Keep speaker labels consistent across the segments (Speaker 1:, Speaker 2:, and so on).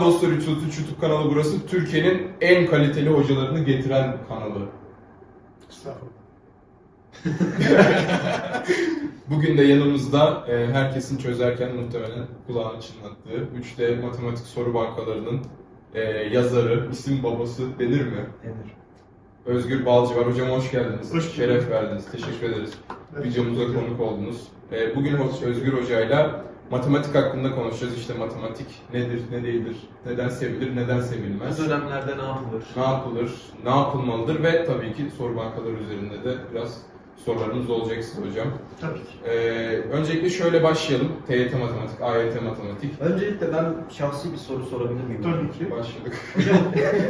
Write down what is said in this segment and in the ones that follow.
Speaker 1: Selam dostlar 333 YouTube kanalı burası. Türkiye'nin en kaliteli hocalarını getiren kanalı.
Speaker 2: Estağfurullah.
Speaker 1: Bugün de yanımızda e, herkesin çözerken muhtemelen kulağını çınlattığı 3D matematik soru bankalarının e, yazarı, isim babası denir mi?
Speaker 3: Denir.
Speaker 1: Özgür Balcı var. Hocam hoş geldiniz.
Speaker 2: Hoş bulduk.
Speaker 1: Şeref verdiniz. Teşekkür ederiz.
Speaker 2: Evet.
Speaker 1: Videomuza konuk oldunuz. E, bugün Ho- Özgür Hoca'yla matematik hakkında konuşacağız. İşte matematik nedir, ne değildir, neden sevilir, neden
Speaker 3: Bu
Speaker 1: sevilmez.
Speaker 3: dönemlerde ne yapılır?
Speaker 1: ne yapılır, ne yapılmalıdır ve tabii ki soru bankaları üzerinde de biraz sorularınız olacak size hocam.
Speaker 2: Tabii ki.
Speaker 1: Ee, öncelikle şöyle başlayalım. TYT matematik, AYT matematik.
Speaker 3: Öncelikle ben şahsi bir soru sorabilir miyim?
Speaker 2: Tabii ki.
Speaker 1: Başladık.
Speaker 3: Hocam,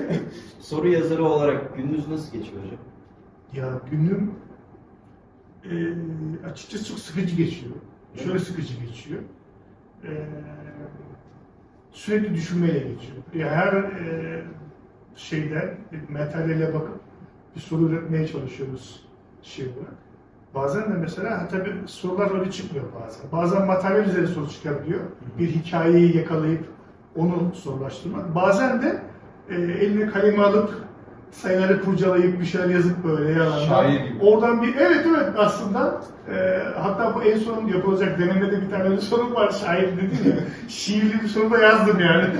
Speaker 3: soru yazarı olarak gününüz nasıl geçiyor hocam?
Speaker 2: Ya günüm e, açıkçası çok sıkıcı geçiyor. Şöyle sıkıcı geçiyor. E, sürekli düşünmeyle geçiyor. Ya her e, şeyden, materyale bakıp bir soru üretmeye çalışıyoruz şey olarak. Bazen de mesela tabii sorular öyle çıkmıyor bazen. Bazen materyal üzerine soru çıkabiliyor. Bir hikayeyi yakalayıp onu sorulaştırmak. Bazen de e, eline kalemi alıp sayıları kurcalayıp bir şeyler yazıp böyle yalanlar.
Speaker 1: Şair gibi.
Speaker 2: Oradan bir evet evet aslında e, hatta bu en son yapılacak denemede bir tane öyle sorun var şair dedim ya. şiirli bir soru da yazdım yani.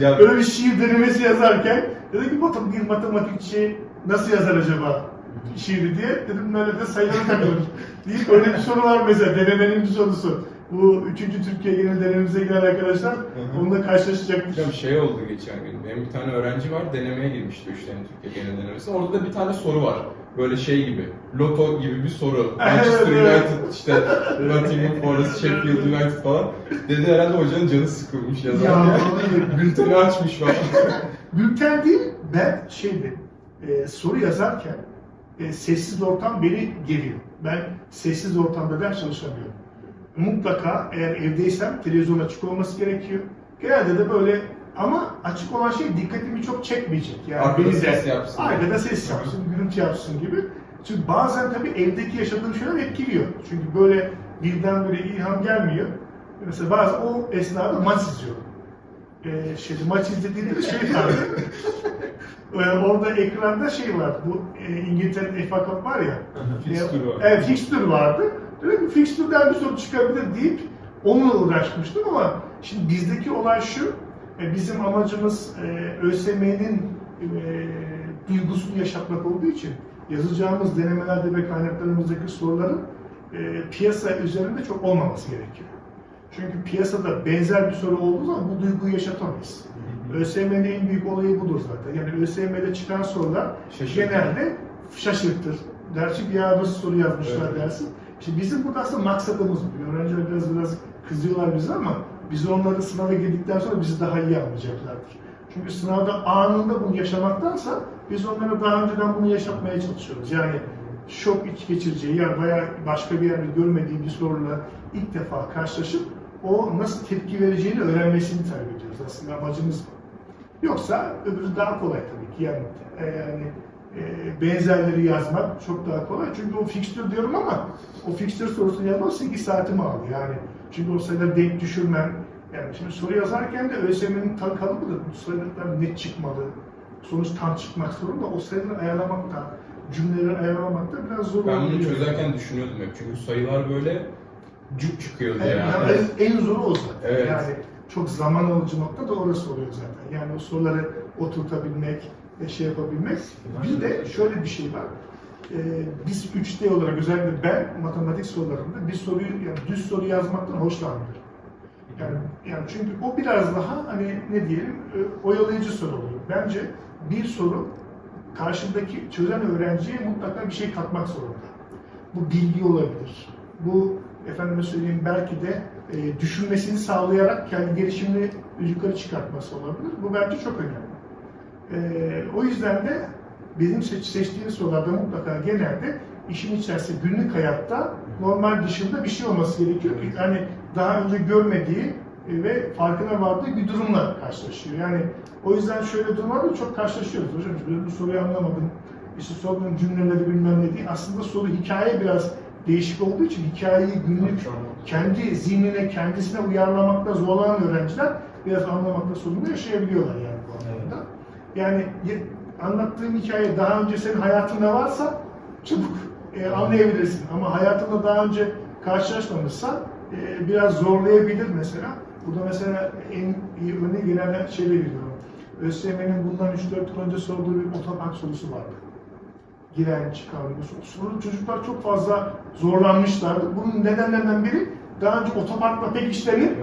Speaker 1: Ya,
Speaker 2: Böyle bir şiir denemesi yazarken dedim ki "Matematik- bir matematikçi nasıl yazar acaba şiiri diye dedim böyle de sayılara takılır. deyip öyle bir soru var mesela denemenin bir sorusu. Bu üçüncü Türkiye genel denememize giren arkadaşlar onunla karşılaşacaktır.
Speaker 1: hocam şey oldu geçen gün. Benim bir tane öğrenci var, denemeye girmişti 3 tane Türkiye genel denemesi. Orada da bir tane soru var. Böyle şey gibi, loto gibi bir soru. Manchester United, işte Nottingham Forest, Sheffield United falan. Dedi herhalde hocanın canı sıkılmış
Speaker 2: Ya,
Speaker 1: yazarken.
Speaker 2: evet.
Speaker 1: Bülteni açmış falan.
Speaker 2: Bülten değil, ben şeydi, e, soru yazarken e, sessiz ortam beni geriyor. Ben sessiz ortamda ders çalışamıyorum. Mutlaka eğer evdeysem televizyon açık olması gerekiyor. Genelde de böyle ama açık olan şey dikkatimi çok çekmeyecek. Yani
Speaker 1: Arkada
Speaker 2: beni
Speaker 1: ses yapsın.
Speaker 2: Arkada ses yapsın, gürültü yapsın gibi. Çünkü bazen tabii evdeki yaşadığım şeyler etkiliyor. Çünkü böyle birdenbire ilham gelmiyor. Mesela bazen o esnada maç izliyorum. Ee, şey, maç izlediğimde de şey vardı. Ee, orada ekranda şey var. Bu e, İngiltere'nin FA Cup var ya.
Speaker 1: Var.
Speaker 2: Evet, fixture vardı. Dedim ki fixture'dan bir soru çıkabilir deyip onunla uğraşmıştım ama şimdi bizdeki olay şu. e, Bizim amacımız e, ÖSYM'nin e, duygusunu yaşatmak olduğu için yazacağımız denemelerde ve kaynaklarımızdaki soruların e, piyasa üzerinde çok olmaması gerekiyor. Çünkü piyasada benzer bir soru olduğu zaman bu duyguyu yaşatamayız. ÖSYM'nin en büyük olayı budur zaten. Yani ÖSYM'de çıkan sorular
Speaker 1: Şaşırtır.
Speaker 2: genelde şaşırtır. Dersin ki ya nasıl soru yazmışlar
Speaker 1: Evet.
Speaker 2: dersin. İşte bizim burada aslında maksadımız bu. Öğrenciler biraz biraz kızıyorlar bize ama biz onları sınava girdikten sonra bizi daha iyi anlayacaklardır. Çünkü sınavda anında bunu yaşamaktansa biz onlara daha önceden bunu yaşatmaya çalışıyoruz. Yani şok iç geçireceği ya veya başka bir yerde görmediği bir soruyla ilk defa karşılaşıp o nasıl tepki vereceğini öğrenmesini talep ediyoruz. Aslında amacımız bu. Yoksa öbürü daha kolay tabii ki. Yani, e, yani benzerleri yazmak çok daha kolay. Çünkü o fixture diyorum ama o fixture sorusunu yazmak 8 saatimi aldı. Yani çünkü o sayıları denk düşürmem. Yani şimdi soru yazarken de ÖSYM'nin tam kalıbıdır. Bu sayılar net çıkmalı. Sonuç tam çıkmak zorunda. O sayıları ayarlamak da, cümleleri ayarlamak da biraz zor
Speaker 1: Ben bunu çözerken düşünüyordum hep. Çünkü sayılar böyle cuk çıkıyordu
Speaker 2: Evet,
Speaker 1: yani.
Speaker 2: yani en, zoru o zaten.
Speaker 1: Evet.
Speaker 2: Yani çok zaman alıcı nokta da orası oluyor zaten. Yani o soruları oturtabilmek, şey yapabilmek. Bir de şöyle bir şey var. Ee, biz 3D olarak özellikle ben matematik sorularında bir soruyu yani düz soru yazmaktan hoşlanmıyorum. Yani, yani çünkü o biraz daha hani ne diyelim e, oyalayıcı soru oluyor. Bence bir soru karşındaki çözen öğrenciye mutlaka bir şey katmak zorunda. Bu bilgi olabilir. Bu efendime söyleyeyim belki de e, düşünmesini sağlayarak kendi gelişimini yukarı çıkartması olabilir. Bu bence çok önemli. E, o yüzden de benim seç, seçtiğim sorularda mutlaka genelde işin içerisinde günlük hayatta normal dışında bir şey olması gerekiyor ki hani daha önce görmediği e, ve farkına vardığı bir durumla karşılaşıyor. Yani o yüzden şöyle durumlarla çok karşılaşıyoruz. Hocam ben bu soruyu anlamadım. İşte sorduğum cümleleri bilmem ne değil. Aslında soru hikaye biraz değişik olduğu için hikayeyi günlük kendi zihnine, kendisine uyarlamakta zorlanan öğrenciler biraz anlamakta sorun yaşayabiliyorlar yani bu anlamda. Yani anlattığım hikaye daha önce senin hayatında varsa çabuk e, anlayabilirsin. Ama hayatında daha önce karşılaşmamışsan e, biraz zorlayabilir mesela. Bu da mesela en iyi örneği genelde şeyle veriyorum. ÖSYM'nin bundan 3-4 yıl önce sorduğu bir otopark sorusu vardı. Giren çıkan bu soru. Çocuklar çok fazla zorlanmışlardı. Bunun nedenlerinden biri daha önce otoparkla pek işleri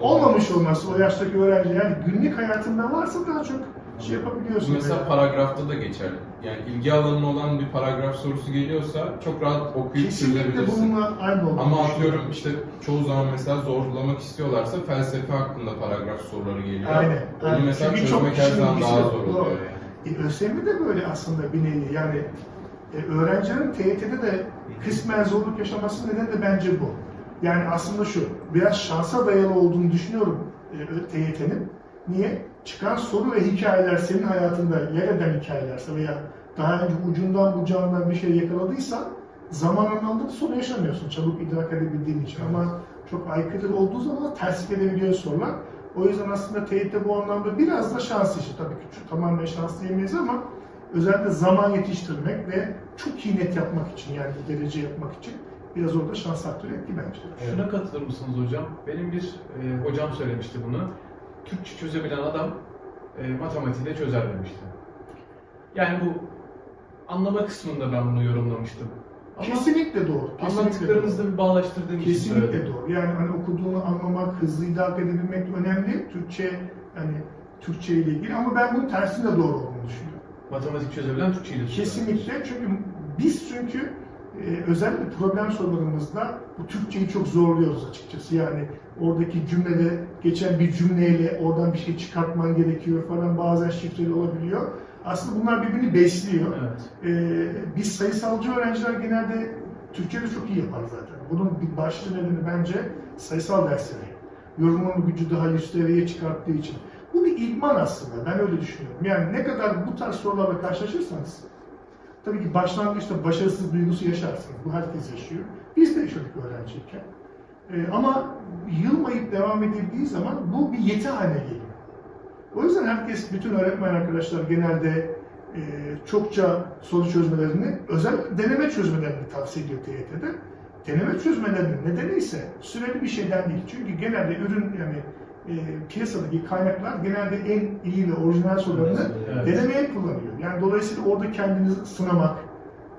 Speaker 2: olmamış olması o yaştaki öğrenci. Yani günlük hayatında varsa daha çok şey yapabiliyorsun.
Speaker 1: mesela
Speaker 2: Yani.
Speaker 1: paragrafta da geçerli. Yani ilgi alanı olan bir paragraf sorusu geliyorsa çok rahat okuyup çözebilirsin.
Speaker 2: bununla aynı olduğunu
Speaker 1: Ama atıyorum işte çoğu zaman mesela zorlamak istiyorlarsa felsefe hakkında paragraf soruları geliyor.
Speaker 2: Aynen,
Speaker 1: Onu mesela
Speaker 2: Çünkü
Speaker 1: çözmek her zaman daha zor oluyor yani.
Speaker 2: E, ÖSYM de böyle aslında bir nevi. Yani e, öğrencilerin TYT'de de kısmen zorluk yaşaması nedeni de bence bu. Yani aslında şu, biraz şansa dayalı olduğunu düşünüyorum e, TYT'nin. Niye? Çıkan soru ve hikayeler senin hayatında yer eden hikayelerse veya daha önce ucundan bucağından bir şey yakaladıysan zaman anlamda sorun yaşamıyorsun çabuk idrak edebildiğin için. Ama çok aykırı olduğu zaman da ters edebiliyor sorular. O yüzden aslında TYT bu anlamda biraz da şans işi. Tabii ki tamamen şans diyemeyiz ama özellikle zaman yetiştirmek ve çok iyi net yapmak için yani derece yapmak için biraz orada şans faktörü etki bence.
Speaker 4: Şuna katılır mısınız hocam? Benim bir e, hocam söylemişti bunu. Türkçe çözebilen adam e, matematiği de çözer demişti. Yani bu anlama kısmında ben bunu yorumlamıştım. Ama
Speaker 2: Kesinlikle doğru. Kesinlikle doğru.
Speaker 4: anlattıklarınızla bir bağlaştırdığım için
Speaker 2: Kesinlikle
Speaker 4: söyledim.
Speaker 2: doğru. Yani hani okuduğunu anlamak, hızlı idrak edebilmek önemli. Türkçe hani Türkçe ile ilgili ama ben bunun tersinde doğru olduğunu düşünüyorum.
Speaker 4: Matematik çözebilen Türkçeyi de çözer.
Speaker 2: Kesinlikle çünkü biz çünkü e, özellikle problem sorularımızda bu Türkçeyi çok zorluyoruz açıkçası. Yani oradaki cümlede geçen bir cümleyle oradan bir şey çıkartman gerekiyor falan bazen şifreli olabiliyor. Aslında bunlar birbirini besliyor.
Speaker 4: Evet.
Speaker 2: Ee, biz sayısalcı öğrenciler genelde Türkçe'de çok iyi yapar zaten. Bunun bir başlı nedeni bence sayısal dersleri. Yorumlama gücü daha üst seviyeye çıkarttığı için. Bu bir idman aslında. Ben öyle düşünüyorum. Yani ne kadar bu tarz sorularla karşılaşırsanız tabii ki başlangıçta başarısız duygusu yaşarsınız. Bu herkes yaşıyor. Biz de yaşadık öğrenciyken. Ee, ama yılmayıp devam edildiği zaman bu bir yeti haline geliyor. O yüzden herkes, bütün öğretmen arkadaşlar genelde e, çokça soru çözmelerini, özel deneme çözmelerini tavsiye ediyor TYT'de. Deneme çözmelerinin nedeni ise süreli bir şeyden değil. Çünkü genelde ürün yani e, piyasadaki kaynaklar genelde en iyi ve orijinal sorularını
Speaker 4: Evet.
Speaker 2: denemeye kullanıyor. Yani dolayısıyla orada kendini sınamak,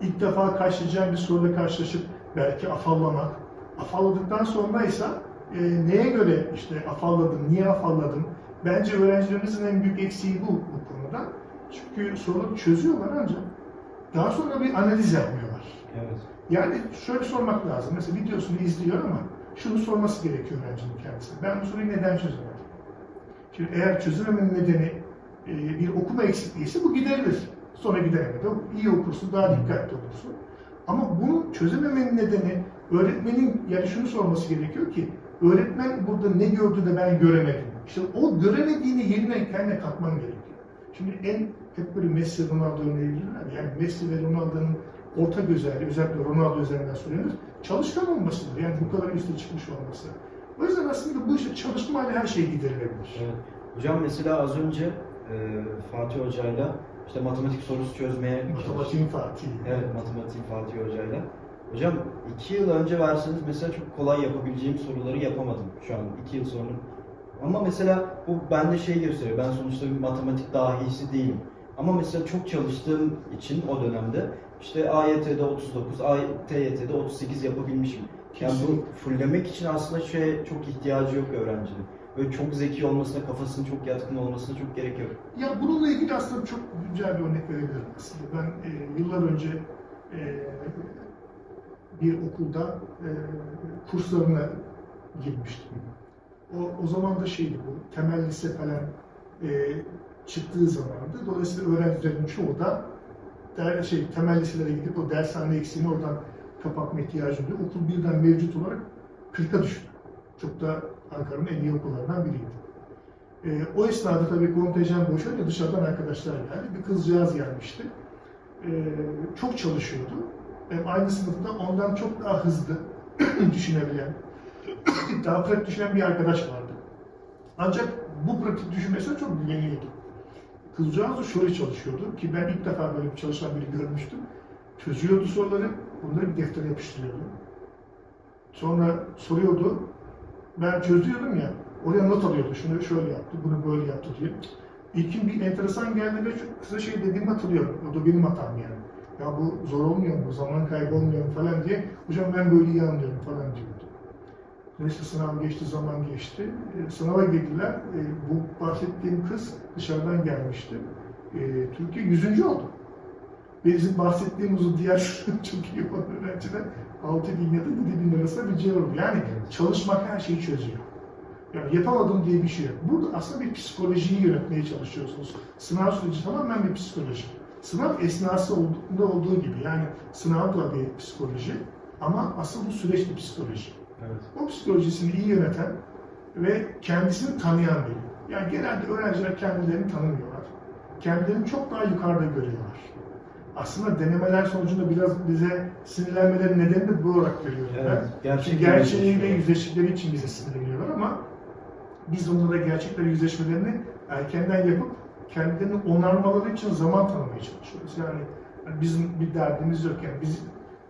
Speaker 2: ilk defa karşılaşacağın bir soruyla karşılaşıp belki afallamak, afalladıktan sonra ise e, neye göre işte afalladım, niye afalladım? Bence öğrencilerimizin en büyük eksiği bu bu konuda. Çünkü soruları çözüyorlar ancak daha sonra bir analiz yapmıyorlar.
Speaker 3: Evet.
Speaker 2: Yani şöyle sormak lazım. Mesela videosunu izliyor ama şunu sorması gerekiyor öğrencinin kendisine. Ben bu soruyu neden çözemedim? Şimdi eğer çözememenin nedeni e, bir okuma eksikliğiyse bu giderilir. Sonra gideremedi. İyi okursun, daha dikkatli olursun. Ama bunu çözememenin nedeni öğretmenin yani şunu sorması gerekiyor ki öğretmen burada ne gördü de ben göremedim. İşte o göremediğini yerine kendine katman gerekiyor. Şimdi en hep böyle Messi, Ronaldo örneği. Yani Messi ve Ronaldo'nun orta özelliği, özellikle Ronaldo üzerinden söylenir, çalışkan olmasıdır. Yani bu kadar üste çıkmış olması. O yüzden aslında bu işte çalışmayla her şey giderilebilir.
Speaker 3: Evet. Hocam mesela az önce e, Fatih Hoca'yla işte matematik sorusu çözmeye.
Speaker 2: Matematiğin Fatih.
Speaker 3: Evet, matematik Fatih Hoca'yla. Hocam iki yıl önce verseniz mesela çok kolay yapabileceğim soruları yapamadım şu an iki yıl sonra. Ama mesela bu bende şey gösteriyor. Ben sonuçta bir matematik dahisi değilim. Ama mesela çok çalıştığım için o dönemde işte AYT'de 39, TYT'de 38 yapabilmişim. Yani bu fullemek için aslında şey çok ihtiyacı yok öğrencinin. Böyle çok zeki olmasına, kafasının çok yatkın olmasına çok gerek yok.
Speaker 2: Ya bununla ilgili aslında çok güzel bir örnek verebilirim aslında. Ben e, yıllar önce e, bir okulda e, kurslarına girmiştim. O, o zaman da şeydi bu, temel lise falan e, çıktığı zamandı. Dolayısıyla öğrencilerin çoğu da der, şey, temel liselere gidip o dershane eksiğini oradan kapatma ihtiyacı duydu. Okul birden mevcut olarak 40'a düştü. Çok da Ankara'nın en iyi okullarından biriydi. E, o esnada tabii kontenjan boşalınca dışarıdan arkadaşlar geldi. Bir kızcağız gelmişti. E, çok çalışıyordu. Hem aynı sınıfta ondan çok daha hızlı düşünebilen, daha pratik düşünen bir arkadaş vardı. Ancak bu pratik düşünmesine çok güveniyordu. Kızcağız da şöyle çalışıyordu ki ben ilk defa böyle bir çalışan biri görmüştüm. Çözüyordu soruları, bunları bir deftere yapıştırıyordu. Sonra soruyordu, ben çözüyordum ya, oraya not alıyordu. Şunu şöyle yaptı, bunu böyle yaptı diye. İlkin bir enteresan geldi ve kısa şey dediğimi hatırlıyorum. O da benim hatam yani. Ya bu zor olmuyor mu, zaman kaybı olmuyor mu falan diye. Hocam ben böyle iyi anlıyorum falan diyordu. Neyse sınav geçti, zaman geçti. E, sınava girdiler. E, bu bahsettiğim kız dışarıdan gelmişti. E, Türkiye 100. oldu. Bizim bahsettiğimiz o diğer çok iyi olan öğrenciler 6 bin ya da 7 bin arasında bir cevap. Yani çalışmak her şeyi çözüyor. Yani yapamadım diye bir şey yok. Burada aslında bir psikolojiyi yönetmeye çalışıyorsunuz. Sınav süreci tamamen bir psikoloji. Sınav esnası olduğunda olduğu gibi yani sınav da bir psikoloji ama asıl bu süreç bir psikoloji.
Speaker 3: Evet.
Speaker 2: O psikolojisini iyi yöneten ve kendisini tanıyan biri. Yani genelde öğrenciler kendilerini tanımıyorlar. Kendilerini çok daha yukarıda görüyorlar. Aslında denemeler sonucunda biraz bize sinirlenmeleri nedeni de bu olarak görüyorum ben.
Speaker 3: Evet, gerçek
Speaker 2: Çünkü gerçeğiyle yüzleştikleri için bize sinirleniyorlar ama biz onlara gerçekten yüzleşmelerini erkenden yapıp kendilerini onarmaları için zaman tanımaya çalışıyoruz. Yani bizim bir derdimiz yok yani biz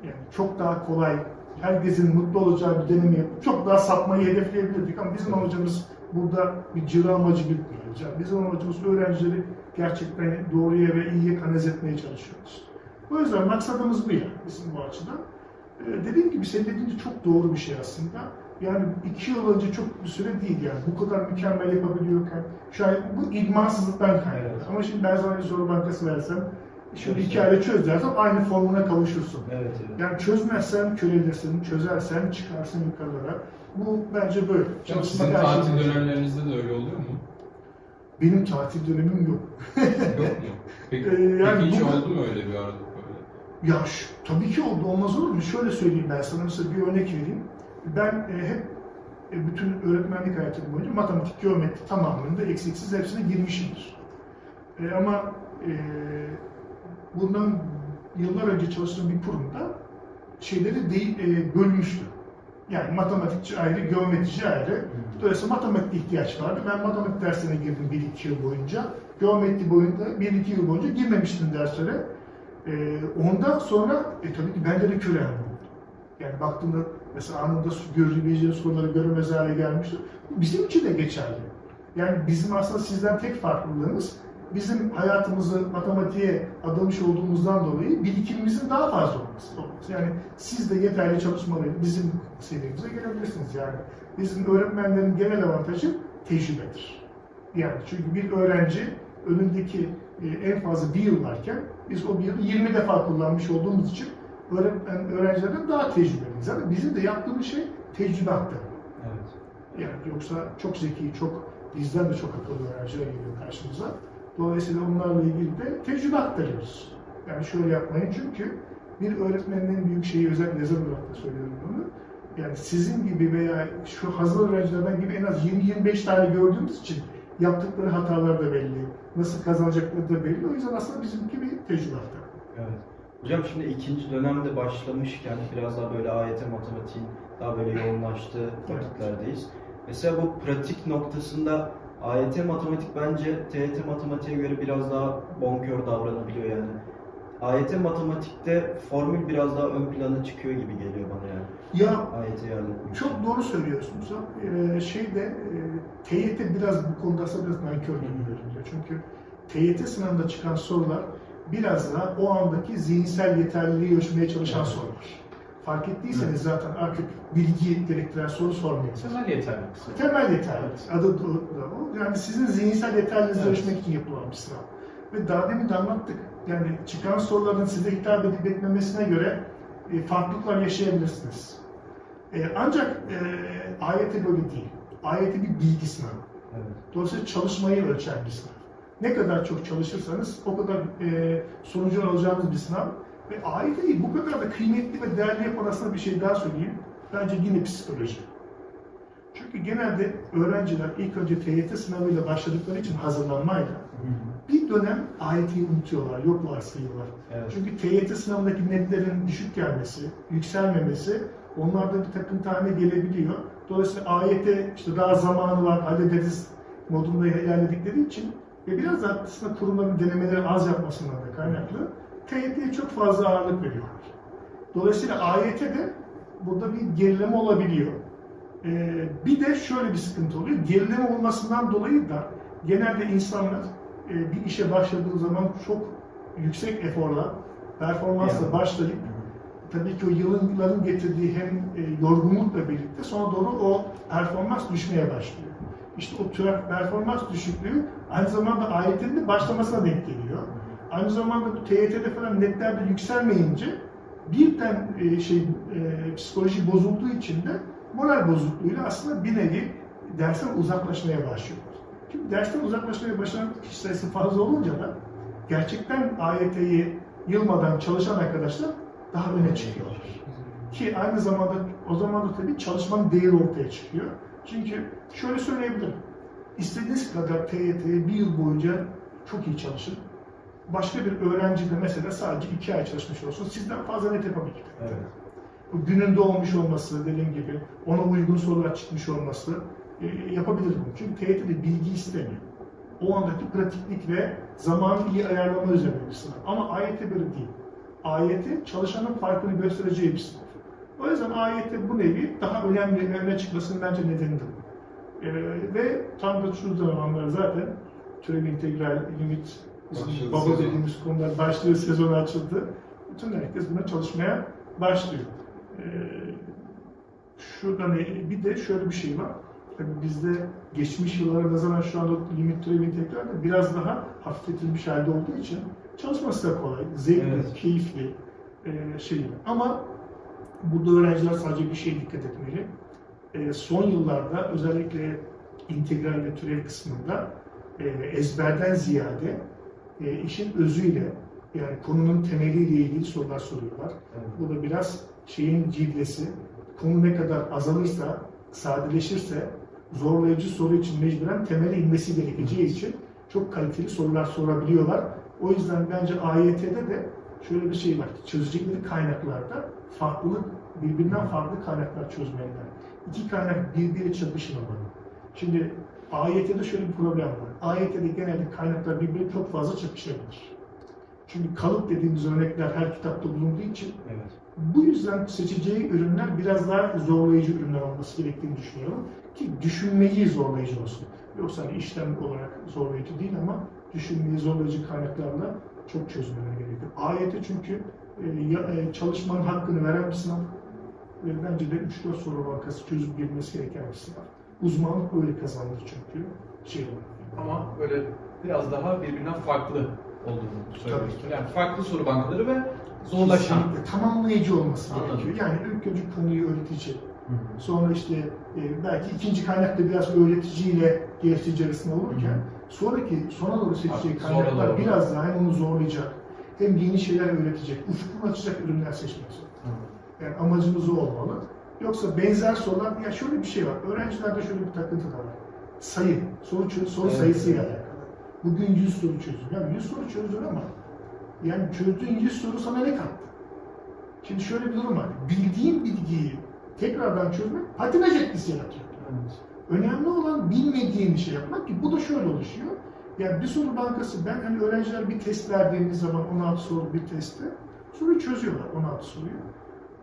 Speaker 2: yani çok daha kolay herkesin mutlu olacağı bir denemi yapıp çok daha sapmayı hedefleyebilirdik ama bizim amacımız burada bir cıra amacı gütmüyoruz. Yani bizim amacımız öğrencileri gerçekten doğruya ve iyiye kanalize etmeye çalışıyoruz. O yüzden maksadımız bu yani bizim bu açıdan. Ee, dediğim gibi senin dediğin de çok doğru bir şey aslında. Yani iki yıl önce çok bir süre değil yani. Bu kadar mükemmel yapabiliyorken şayet bu idmansızlıktan kaynaklı.
Speaker 3: Evet.
Speaker 2: Ama şimdi ben sana bir soru bankası versem,
Speaker 3: Çöz.
Speaker 2: iki ayda çöz dersem aynı formuna kavuşursun.
Speaker 3: Evet, evet.
Speaker 2: Yani çözmezsen köledirsin, çözersen çıkarsın yukarılara. Bu bence böyle. Çalışmak
Speaker 1: sizin tatil
Speaker 2: önce.
Speaker 1: dönemlerinizde de öyle oluyor mu?
Speaker 2: Benim tatil dönemim yok.
Speaker 1: Yok mu? Peki,
Speaker 2: Ee, yani
Speaker 1: peki hiç
Speaker 2: bu-
Speaker 1: oldu mu öyle bir aralık böyle?
Speaker 2: Ya şu- tabii ki oldu, olmaz olur mu? Şöyle söyleyeyim ben sana, mesela bir örnek vereyim. Ben e, hep e, bütün öğretmenlik hayatım boyunca matematik, geometri tamamında eksiksiz hepsine girmişimdir. E, ama e, bundan yıllar önce çalıştığım bir kurumda şeyleri değil, e, bölmüştü. Yani matematikçi ayrı, geometrici ayrı. Dolayısıyla matematik ihtiyaç vardı. Ben matematik dersine girdim 1-2 yıl boyunca. Geometri boyunca 1-2 yıl boyunca girmemiştim derslere. Ee, ondan sonra e, tabii ki bende de kölen oldu. Yani baktığında mesela anında görebileceğiniz soruları göremez hale gelmiştir. Bizim için de geçerli. Yani bizim aslında sizden tek farklılığımız bizim hayatımızı matematiğe adamış olduğumuzdan dolayı birikimimizin daha fazla olması. Yani siz de yeterli çalışmalarıyla bizim seviyemize gelebilirsiniz. Yani bizim öğretmenlerin genel avantajı tecrübedir. Yani çünkü bir öğrenci önündeki e, en fazla bir yıl varken biz o bir yılı 20 defa kullanmış olduğumuz için öğrencilerden daha tecrübeliyiz. Zaten bizim de yaptığımız şey tecrübe aktarımı.
Speaker 3: Evet.
Speaker 2: Yani yoksa çok zeki, çok bizden de çok akıllı öğrenciler geliyor karşımıza. Dolayısıyla onlarla ilgili de tecrübe aktarıyoruz. Yani şöyle yapmayın çünkü bir öğretmenin en büyük şeyi özellikle yazar olarak da söylüyorum bunu. Yani sizin gibi veya şu hazır öğrencilerden gibi en az 20-25 tane gördüğümüz için yaptıkları hatalar da belli. Nasıl kazanacakları da belli. O yüzden aslında bizimki bir tecrübe aktarımı.
Speaker 3: Evet. Hocam şimdi ikinci dönemde başlamışken biraz daha böyle AYT matematiğin daha böyle yoğunlaştığı vakitlerdeyiz. Mesela bu pratik noktasında AYT matematik bence TYT matematiğe göre biraz daha bonkör davranabiliyor yani. AYT matematikte formül biraz daha ön plana çıkıyor gibi geliyor bana yani.
Speaker 2: Ya
Speaker 3: halletmek için.
Speaker 2: Çok doğru söylüyorsunuz. Ee, şeyde e, TYT biraz bu konuda biraz nankör gibi görünüyor. Çünkü TYT sınavında çıkan sorular biraz daha o andaki zihinsel yeterliliği ölçmeye çalışan
Speaker 3: Evet.
Speaker 2: sorular. Fark ettiyseniz zaten artık bilgi gerektiren soru sormayacağız.
Speaker 4: Temel yeterli kısa.
Speaker 2: Temel yeterlilik. Adı da da o. Yani sizin zihinsel yeterliliğinizi
Speaker 4: Evet.
Speaker 2: ölçmek için yapılan bir sınav. Ve daha demin de anlattık. Yani çıkan soruların size hitap edip etmemesine göre e, farklılıklar yaşayabilirsiniz. E, ancak e, AYT böyle değil. AYT bir bilgi sınavı.
Speaker 3: Evet.
Speaker 2: Dolayısıyla çalışmayı ölçen bir sınav. Ne kadar çok çalışırsanız o kadar e, sonucu alacağınız bir sınav. Ve AYT'yi bu kadar da kıymetli ve değerli yapan aslında bir şey daha söyleyeyim. Bence yine psikoloji. Çünkü Çünkü genelde öğrenciler ilk önce TYT sınavıyla başladıkları için hazırlanmayla bir dönem AYT'yi unutuyorlar, yok varsayıyorlar.
Speaker 3: Evet.
Speaker 2: Çünkü TYT sınavındaki netlerin düşük gelmesi, yükselmemesi onlarda bir takım tane gelebiliyor. Dolayısıyla AYT işte daha zamanı var, hallederiz modunda ilerledikleri için ve biraz da aslında kurumların denemeleri az yapmasından da kaynaklı TYT'ye çok fazla ağırlık veriyorlar. Dolayısıyla AYT'de burada bir gerileme olabiliyor. Ee, bir de şöyle bir sıkıntı oluyor. Gerileme olmasından dolayı da genelde insanlar e, bir işe başladığı zaman çok yüksek eforla, performansla
Speaker 3: Yani.
Speaker 2: başlayıp tabii ki o yılların getirdiği hem e, yorgunlukla birlikte sonra doğru o performans düşmeye başlıyor. İşte o tür performans düşüklüğü aynı zamanda AYT'nin de başlamasına denk geliyor. Aynı zamanda bu TYT'de falan netlerde yükselmeyince birden e, şey e, psikoloji bozulduğu için de moral bozukluğuyla aslında bir nevi dersten uzaklaşmaya başlıyorlar. Çünkü dersten uzaklaşmaya başlayan kişi sayısı fazla olunca da gerçekten AYT'yi yılmadan çalışan arkadaşlar daha öne çıkıyorlar. Ki aynı zamanda o zaman da tabii çalışmanın değeri ortaya çıkıyor. Çünkü şöyle söyleyebilirim. İstediğiniz kadar TYT'ye bir yıl boyunca çok iyi çalışın. Başka bir öğrenci de mesela sadece iki ay çalışmış olsun. Sizden fazla net yapabilir.
Speaker 3: Evet.
Speaker 2: Bu gününde olmuş olması dediğim gibi, ona uygun sorular çıkmış olması e, yapabilir bunu. Çünkü TYT'de bilgi istemiyor. O andaki pratiklik ve zamanı iyi ayarlama üzerine bir sınav. Ama AYT böyle değil. AYT çalışanın farkını göstereceği bir sınav. O yüzden AYT bu nevi daha önemli öne çıkmasının bence nedenidir. E, ve tam da şu zamanlar zaten türev integral, limit, bizim baba dediğimiz konular başlıyor, sezon açıldı. Bütün herkes buna çalışmaya başlıyor. Ee, şuradan e, bir de şöyle bir şey var. Tabii bizde geçmiş yıllara nazaran şu anda limit türev integral de biraz daha hafifletilmiş halde olduğu için çalışması da kolay, zevkli,
Speaker 3: Evet.
Speaker 2: keyifli e, şey. Ama burada öğrenciler sadece bir şeye dikkat etmeli. E, son yıllarda özellikle integral ve türev kısmında e, ezberden ziyade e, işin özüyle yani konunun temeliyle ilgili sorular soruyorlar.
Speaker 3: Evet.
Speaker 2: Bu da biraz şeyin cilvesi. Konu ne kadar azalırsa, sadeleşirse zorlayıcı soru için mecburen temele inmesi gerekeceği için çok kaliteli sorular sorabiliyorlar. O yüzden bence AYT'de de şöyle bir şey var. Çözecekleri kaynaklarda farklılık, birbirinden farklı kaynaklar çözmeliler. İki kaynak birbiriyle çakışmamalı. Şimdi AYT'de şöyle bir problem var. AYT'de genelde kaynaklar birbiriyle çok fazla çakışabilir. Çünkü kalıp dediğimiz örnekler her kitapta bulunduğu için
Speaker 3: Evet.
Speaker 2: bu yüzden seçeceği ürünler biraz daha zorlayıcı ürünler olması gerektiğini düşünüyorum. Ki düşünmeyi zorlayıcı olsun. Yoksa hani işlem olarak zorlayıcı değil ama düşünmeyi zorlayıcı kaynaklarla çok çözmeleri gerekiyor. AYT çünkü e, e, çalışmanın hakkını veren bir sınav. Ve bence de 3-4 soru bankası çözüp girmesi gereken bir sınav. Uzmanlık böyle kazanır çünkü. Şey.
Speaker 4: Ama böyle biraz daha birbirinden farklı olduğunu söylüyorsun. Yani farklı soru bankaları ve zorlaşan.
Speaker 2: Kesinlikle tamamlayıcı olması
Speaker 4: Anladım.
Speaker 2: gerekiyor. Yani ilk önce konuyu öğretici, Sonra işte e, belki ikinci kaynak da biraz öğreticiyle geliştirici arasında olurken sonraki sona doğru
Speaker 4: sonra
Speaker 2: kaynaklar biraz daha hem onu zorlayacak hem yeni şeyler öğretecek, ufkunu açacak ürünler seçmek zorunda. Yani amacımız o olmalı. Yoksa benzer sorular, ya şöyle bir şey var, öğrencilerde şöyle bir takıntı var. Sayı, soru, soru
Speaker 3: Evet.
Speaker 2: sayısıyla alakalı. Bugün 100 soru çözdüm. Yani 100 soru çözdün ama yani çözdüğün 100 soru sana ne kattı? Şimdi şöyle bir durum var. Bildiğin bilgiyi tekrardan çözmek patinaj etkisi yaratıyor.
Speaker 3: Evet.
Speaker 2: Önemli olan bilmediğin şey yapmak ki bu da şöyle oluşuyor. Yani bir soru bankası ben hani öğrenciler bir test verdiğimiz zaman 16 soru bir testte soruyu çözüyorlar 16 soruyu.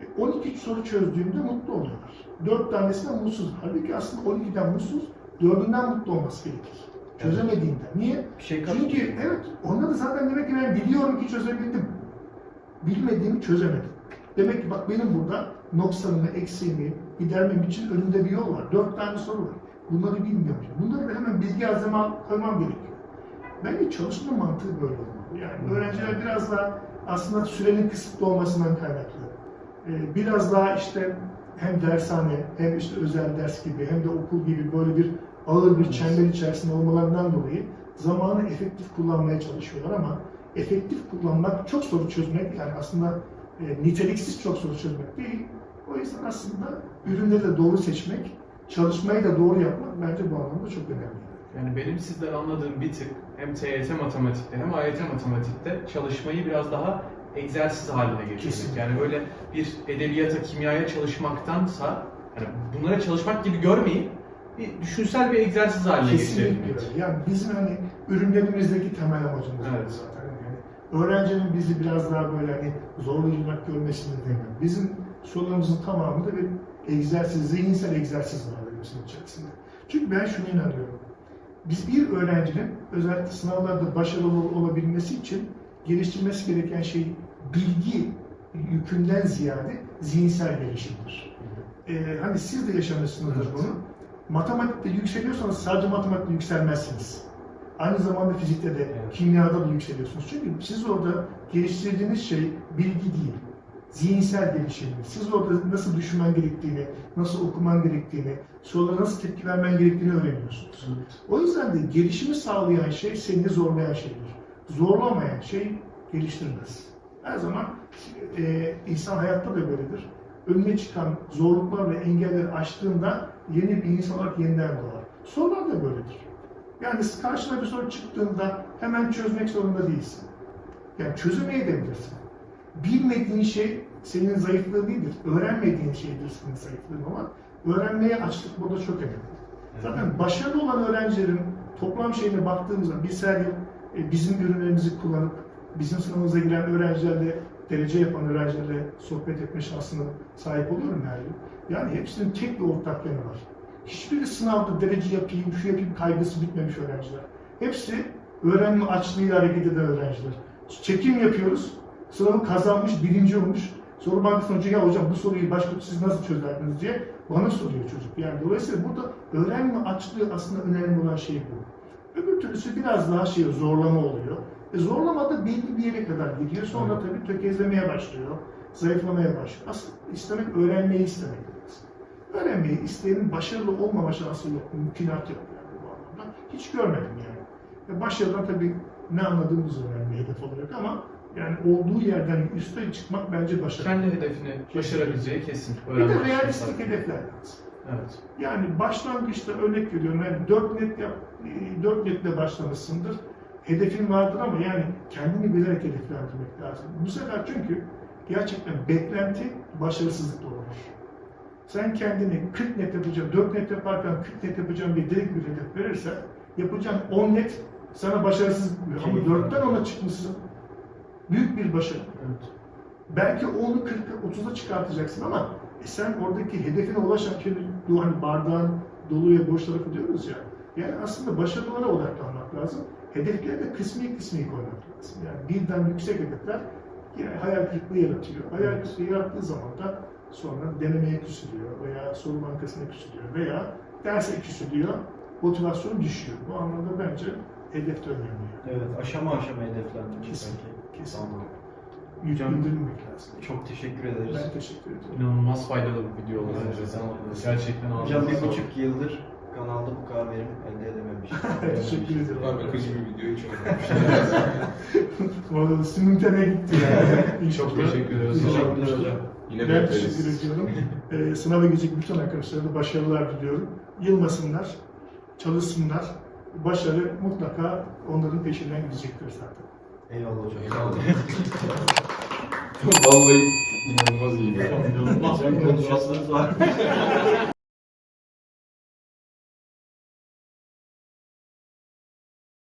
Speaker 2: E, 12 soru çözdüğünde mutlu oluyorlar. 4 tanesinden mutsuz. Halbuki aslında 12'den mutsuz, 4'ünden mutlu olması gerekir. Çözemediğinden. Niye?
Speaker 3: Bir şey
Speaker 2: Çünkü evet, onda da zaten demek ki ben biliyorum ki çözebildim. Bilmediğimi çözemedim. Demek ki bak benim burada noksanımı, eksiğimi gidermem için önümde bir yol var. Dört tane soru var. Bunları bilmiyorum. Bunları hemen bilgi hazırlama koymam gerekiyor. Bence çalışma mantığı böyle olmalı. Yani öğrenciler biraz daha aslında sürenin kısıtlı olmasından kaynaklı. Ee, biraz daha işte hem dershane hem işte özel ders gibi hem de okul gibi böyle bir ağır bir çember içerisinde olmalarından dolayı zamanı efektif kullanmaya çalışıyorlar ama efektif kullanmak çok soru çözmek yani aslında e, niteliksiz çok soru çözmek değil. O yüzden aslında ürünleri de doğru seçmek çalışmayı da doğru yapmak bence bu anlamda çok önemli.
Speaker 4: Yani benim sizden anladığım bir tık hem TYT matematikte hem AYT matematikte çalışmayı biraz daha egzersiz haline getirmek.
Speaker 2: Kesinlikle.
Speaker 4: Yani böyle bir edebiyata, kimyaya çalışmaktansa yani bunlara çalışmak gibi görmeyin. Bir düşünsel bir egzersiz haline
Speaker 2: öyle. Yani bizim hani ürünlerimizdeki temel amacımız
Speaker 4: Evet.
Speaker 2: zaten. Yani öğrencinin bizi biraz daha böyle hani zorlayacak görmesini demiyorum. Bizim sorularımızın tamamında bir egzersiz, zihinsel egzersiz var bizim içerisinde. Çünkü ben şunu inanıyorum. Biz bir öğrencinin özellikle sınavlarda başarılı olabilmesi için geliştirmesi gereken şey bilgi yükünden ziyade zihinsel gelişimdir. Ee, hani siz de yaşamışsınızdır
Speaker 4: Evet.
Speaker 2: bunu. Matematikte yükseliyorsanız sadece matematikte yükselmezsiniz. Aynı zamanda fizikte de,
Speaker 3: Evet.
Speaker 2: kimyada da yükseliyorsunuz. Çünkü siz orada geliştirdiğiniz şey bilgi değil, zihinsel gelişim. Siz orada nasıl düşünmen gerektiğini, nasıl okuman gerektiğini, sorulara nasıl tepki vermen gerektiğini öğreniyorsunuz. O yüzden de gelişimi sağlayan şey seni zorlayan şeydir. Zorlamayan şey geliştirmez. Her zaman e, insan hayatta da böyledir. Önüne çıkan zorluklar ve engelleri aştığında yeni bir insan olarak yeniden doğar. Sorular da böyledir. Yani karşına bir soru çıktığında hemen çözmek zorunda değilsin. Yani çözemeyebilirsin. Bilmediğin şey senin zayıflığın değildir. Öğrenmediğin şeydir senin zayıflığın olan. Öğrenmeye açlık burada çok önemli. Zaten başarılı olan öğrencilerin toplam şeyine baktığımızda biz her yıl e, bizim ürünlerimizi kullanıp bizim sınavımıza giren öğrencilerle derece yapan öğrencilerle sohbet etme şansına sahip oluyorum her yıl. Yani hepsinin tek bir ortak yanı var. Hiçbiri sınavda derece yapayım, şu yapayım kaygısı bitmemiş öğrenciler. Hepsi öğrenme açlığıyla hareket eden öğrenciler. Çekim yapıyoruz, sınavı kazanmış, birinci olmuş. Soru bankasına hoca ya hocam bu soruyu başka siz nasıl çözerdiniz diye bana soruyor çocuk. Yani dolayısıyla burada öğrenme açlığı aslında önemli olan şey bu. Öbür türlüsü biraz daha şey zorlama oluyor. E zorlama da belli bir yere kadar gidiyor. Sonra tabii tökezlemeye başlıyor. Zayıflamaya başlıyor. Aslında istemek öğrenmeyi istemek. Öğrenmeyi isteyenin başarılı olmama şansı yok. Mümkünat yok yani bu anlamda. Hiç görmedim yani. E başarıdan tabii ne anladığımız önemli hedef olarak ama yani olduğu yerden üste çıkmak bence başarı.
Speaker 4: Kendi hedefini başarabileceği kesin.
Speaker 2: Bir de realistik hedefler lazım.
Speaker 4: Evet.
Speaker 2: Yani başlangıçta örnek veriyorum yani 4 net yap, 4 netle başlamışsındır. Hedefin vardır ama yani kendini bilerek hedeflendirmek lazım. Bu sefer çünkü gerçekten beklenti başarısızlık doğurur. Sen kendini 40 net yapacağım, 4 net yaparken 40 net yapacağım diye direkt bir hedef verirsen yapacağın 10 net sana buluyor. Ama
Speaker 3: Keyifli.
Speaker 2: 4'ten 10'a çıkmışsın. Büyük bir başarı.
Speaker 4: evet.
Speaker 2: Belki 10'u 40'a 30'a çıkartacaksın ama e sen oradaki hedefine ulaşan bu hani bardağın dolu ve boş tarafı diyoruz ya. Yani aslında başarılara odaklanmak lazım. Hedefleri de kısmi kısmi koymak lazım. Yani birden yüksek hedefler yani hayal kırıklığı yaratıyor. Hayal kırıklığı yarattığı zaman da sonra denemeye küsülüyor veya soru bankasına küsülüyor veya derse küsülüyor. Motivasyon düşüyor. Bu anlamda bence hedef de önemli.
Speaker 3: Evet, aşama aşama hedeflendirmek
Speaker 2: Kesin.
Speaker 3: belki.
Speaker 2: Kesin.
Speaker 3: Tamam.
Speaker 2: Yük
Speaker 4: Hocam-
Speaker 2: bindirmemek lazım.
Speaker 3: Çok teşekkür ederiz.
Speaker 2: Ben teşekkür ederim.
Speaker 4: İnanılmaz faydalı bir video oldu.
Speaker 3: Evet,
Speaker 4: bence.
Speaker 3: sağ olun.
Speaker 4: Gerçekten
Speaker 3: Hocam
Speaker 4: ağzınıza
Speaker 3: bir buçuk yıldır kanalda bu kadar verim elde edememiştim.
Speaker 2: Teşekkür ederim.
Speaker 1: Ben bakıcı bir video hiç olmamış.
Speaker 2: Vallahi simultane gitti yani.
Speaker 4: Çok teşekkür ederiz.
Speaker 3: Teşekkürler hocam.
Speaker 1: Yine
Speaker 2: Ben
Speaker 1: bekleriz.
Speaker 2: teşekkür ediyorum. Ee, sınava girecek bütün arkadaşlarıma başarılar diliyorum. Yılmasınlar, çalışsınlar. Başarı mutlaka onların peşinden gidecektir zaten.
Speaker 3: Eyvallah hocam.
Speaker 1: Eyvallah. Vallahi inanılmaz iyi.
Speaker 3: İnanılmaz bir konuşmasınız var.